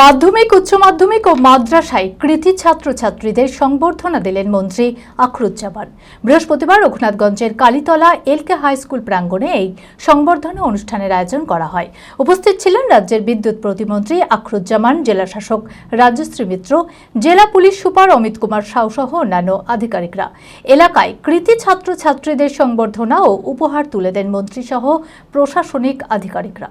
মাধ্যমিক, উচ্চ মাধ্যমিক ও মাদ্রাসায় কৃতি ছাত্রছাত্রীদের সংবর্ধনা দিলেন মন্ত্রী আখরুজ্জামান। বৃহস্পতিবার রঘুনাথগঞ্জের কালীতলা এলকে হাই স্কুল প্রাঙ্গণে এই সংবর্ধনা অনুষ্ঠানের আয়োজন করা হয়। উপস্থিত ছিলেন রাজ্যের বিদ্যুৎ প্রতিমন্ত্রী আখরুজ্জামান, জেলা শাসক রাজশ্রী মিত্র, জেলা পুলিশ সুপার অমিত কুমার সাউ সহ অন্যান্য আধিকারিকরা। এলাকায় কৃতি ছাত্রছাত্রীদের সংবর্ধনা ও উপহার তুলে দেন মন্ত্রী সহ প্রশাসনিক আধিকারিকরা।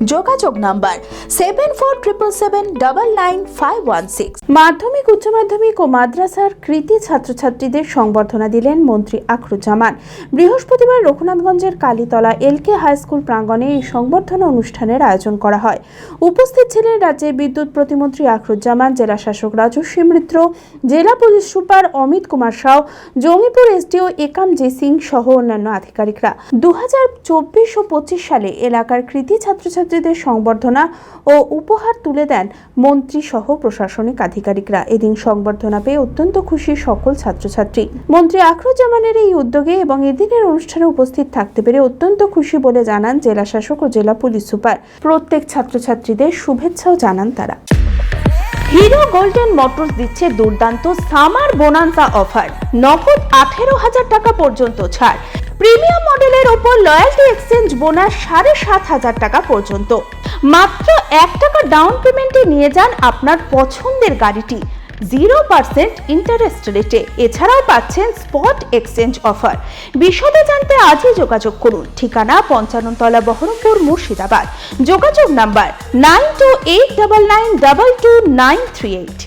যোগাযোগ number seven four triple seven double nine five one six মাধ্যমিক, উচ্চ মাধ্যমিক ও মাদ্রাসার কৃতি ছাত্রছাত্রীদের সংবর্ধনা দিলেন মন্ত্রী আখরুজ্জামান। বৃহস্পতিবার রঘুনাথগঞ্জের কালীতলা এলকে হাই স্কুল প্রাঙ্গণে এই সংবর্ধনা অনুষ্ঠানের আয়োজন করা হয়। উপস্থিত ছিলেন রাজ্যের বিদ্যুৎ প্রতিমন্ত্রী আখরুজ্জামান, জেলা শাসক রাজস্বী মিত্র, জেলা পুলিশ সুপার অমিত কুমার সাউ জমিপুর এসডিও একাম জে সিং সহ অন্যান্য আধিকারিকরা। দু হাজার চব্বিশ ও পঁচিশ সালে এলাকার কৃতি ছাত্রছাত্রীদের সংবর্ধনা ও উপহার তুলে দেন মন্ত্রী সহ প্রশাসনিক আধিকারিকরা। এদিন সংবর্ধনা পেয়ে অত্যন্ত খুশি সকল ছাত্রছাত্রী। মন্ত্রী আখরুজ্জামানের এই উদ্যোগে এবং এদিনের অনুষ্ঠানে উপস্থিত থাকতে পেরে অত্যন্ত খুশি বলে জানান জেলা শাসক ও জেলা পুলিশ সুপার। প্রত্যেক ছাত্রছাত্রীদের শুভেচ্ছাও জানান তারা। হিরো গোল্ডেন মোটরস দিচ্ছে দুর্দান্ত সামার বোনান্সা অফার। নগদ আঠেরো হাজার টাকা পর্যন্ত ছাড়। প্রিমিয়াম মডেলের ওপর লয়্যালটি এক্সচেঞ্জ বোনাস সাড়ে সাত হাজার টাকা পর্যন্ত। মাত্র এক টাকা ডাউন পেমেন্টে নিয়ে যান আপনার পছন্দের গাড়িটি। জিরো পার্সেন্ট ইন্টারেস্ট রেটে এছাড়াও পাচ্ছেন স্পট এক্সচেঞ্জ অফার বিশদে জানতে আজই যোগাযোগ করুন। ঠিকানা পঞ্চান্নতলা বহরমপুর মুর্শিদাবাদ। যোগাযোগ number nine two eight double nine double two nine three eight